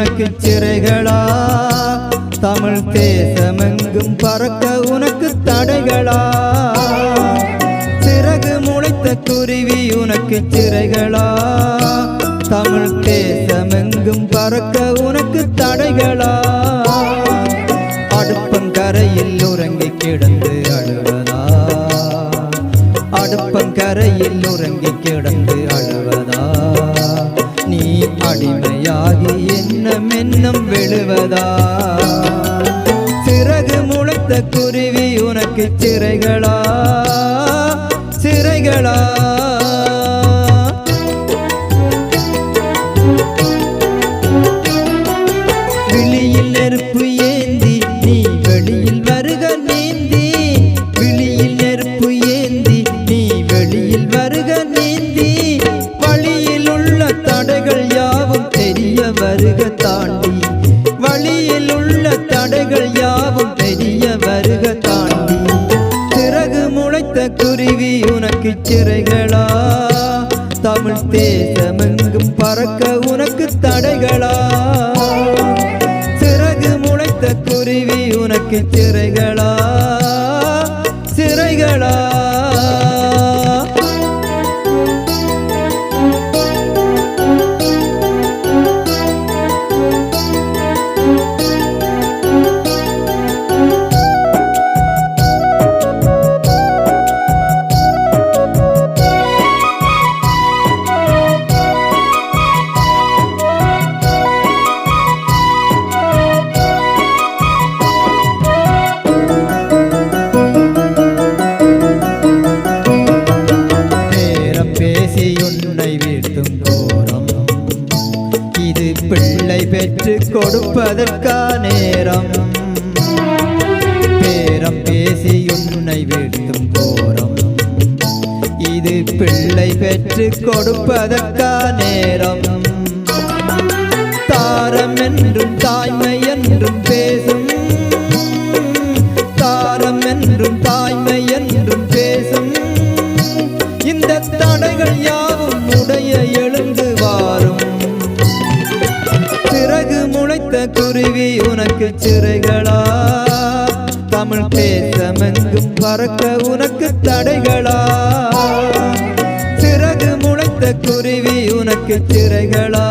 உனக்கு சிறைகளா? தமிழ் தேசமெங்கும் பறக்க உனக்கு தடைகளா? சிறகு முளைத்த குருவி உனக்கு சிறைகளா? தமிழ் தேசமெங்கும் பறக்க உனக்கு தடைகளா? அடுப்பங்கரையில் உறங்கி கிடந்து அழுவதா? அடுப்பங்கரையில் உறங்கி கிடந்து அழுவதா? அடிமையாகி என்ன மென்னும் விழுவதா? சிறகு முளைத்த குருவி உனக்கு சிறைகளா? சிறைகளா? விழியில் நெருப்பு முளைத்த குருவி உனக்கு சிறைகளா? தமிழ் தேசமெங்கும் பறக்க உனக்கு தடைகளா? சிறகு முளைத்த குருவி உனக்கு சிறைகளா? உன்னை கோரம் இது பிள்ளை பெற்று கொடுப்பதற்கா நேரம். பேரம் பேசி உன்னை வீழ்த்தும் கோரம் இது பிள்ளை பெற்று கொடுப்பதற்கா நேரம். தாரம் என்றும் தாய்மை என்றும் பேசும் உனக்கு சிறைகளா? தமிழ் தேசமெங்கும் பறக்க உனக்கு தடைகளா? சிறகு முளைத்த குருவி உனக்கு சிறைகளா?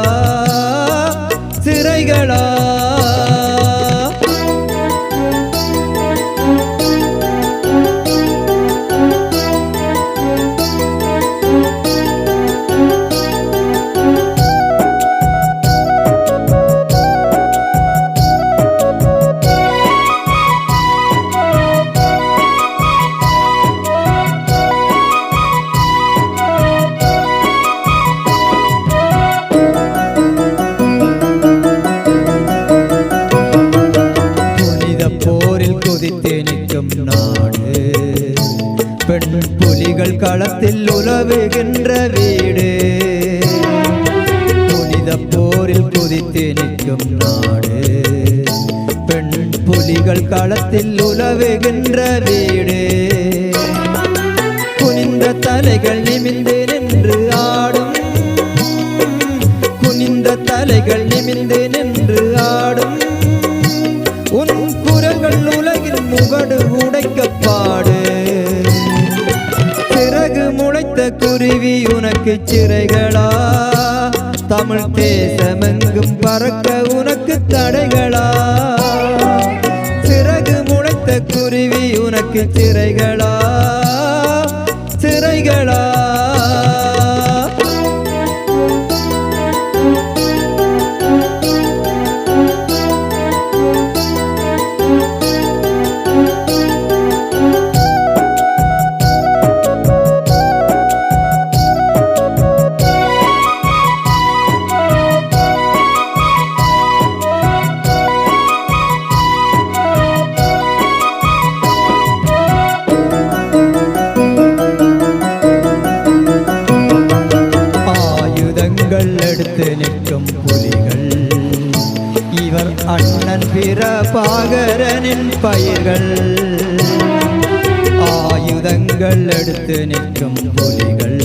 களத்தில் உலவுகின்ற வீடு. புனித போரில் குதித்து நிற்கும் நாடு. பெண் புலிகள் களத்தில் உனக்கு சிறைகளா? தமிழ் தேசமெங்கும் பறக்க உனக்கு தடைகளா? சிறகு முளைத்த குருவி உனக்கு சிறைகளா? அண்ணன் பிற பாகரனின் பயிர்கள். ஆயுதங்கள் எடுத்து நிற்கும் புலிகள்.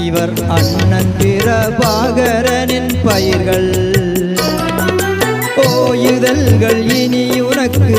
இவர் அண்ணன் பிற பாகரனின் பயிர்கள் ஓயுதல்கள் இனி உனக்கு